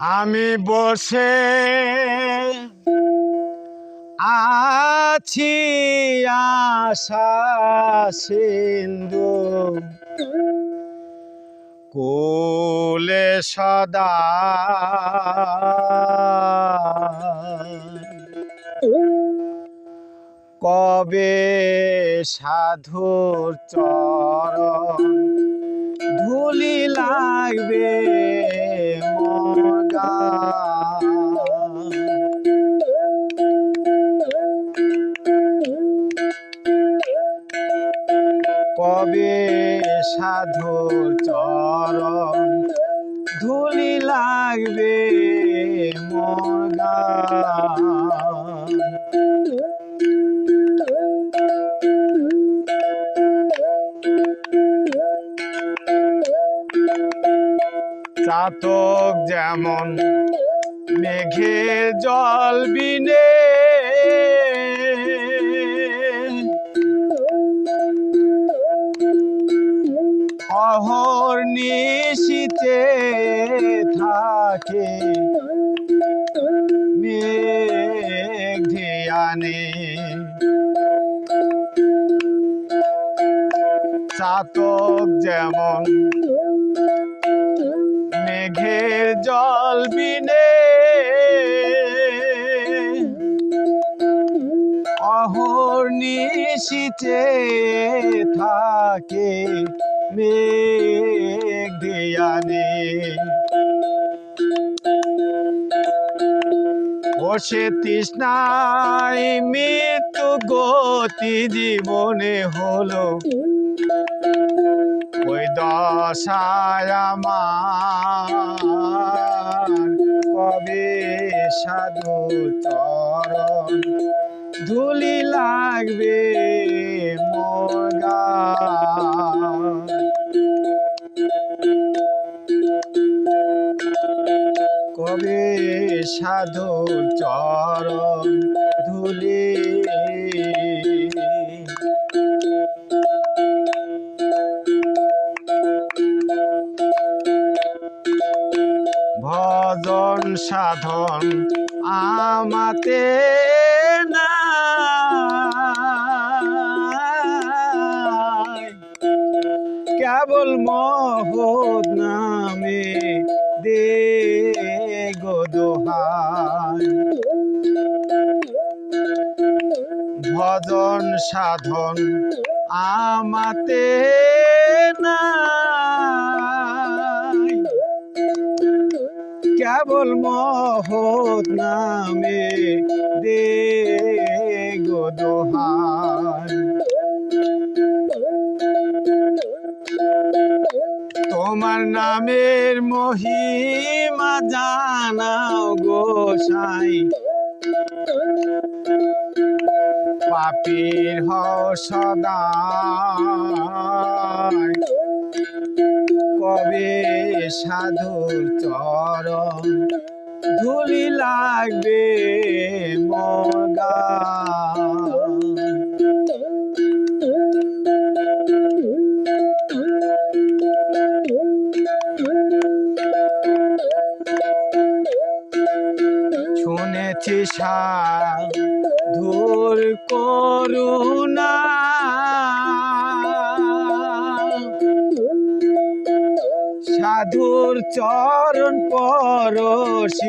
আমি বসে আছি আশা সিন্ধু। কোলে সদা কবে সাধুর চরণ ধুলি লাগবে? কবে সাধুর চরণ। ধুলি লাগবে চাতক যেমন মেঘের জল বিনে অহর নিশীতে থাকে। মেঘ ধিয়ানে। চাতক যেমন মেঘের জল বিনে অহর নিশীতে থাকে। মেঘ ধিয়ানে বসে তৃষ্ণায় মৃত্যু গতি জীবনে হলো। ওই দশায় আমার কবে সাধু চরণ। ধুলি লাগবে মোরগা কবে সাধু চরণ ধুলি সাধন আমাতে নাই কেবল মহৎ নামে দে ভজন সাধন আমাতে কেবল মহৎ নামে দে গোদোহাই তোমার নামের মহিমা জানাও গোসাই পাপীর সদা কবে সাধুর চরণ। ধুলি লাগবে মগা শুনেছি সাধুর করুণা। সাধুর চরণ পরশিলে।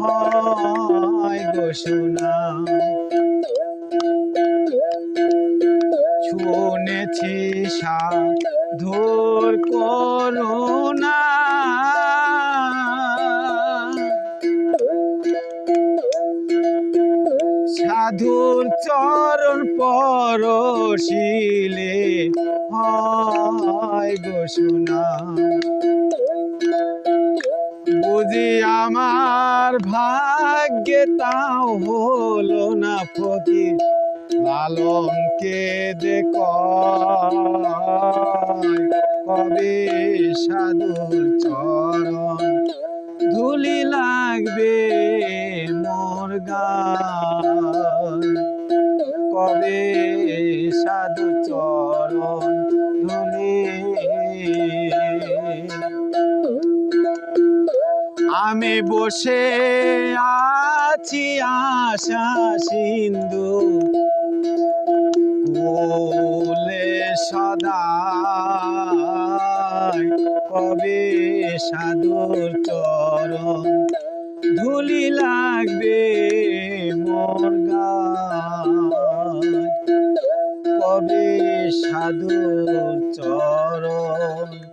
হয় শোনা শুনেছি সাধুর করুণা। সাধুর চরণ পরশিলে হয় গো বুঝি আমার ভাগ্যে তাও হলো না ফকির। লালনকে দেখ কবে সাধুর চরণ। ধুলি লাগবে মোর গান আমি বসে আছি আশা সিন্ধু। কোলে সদাই, কবে সাধুর চরণ? ধুলি লাগবে মোর কবে সাধুর চরণ?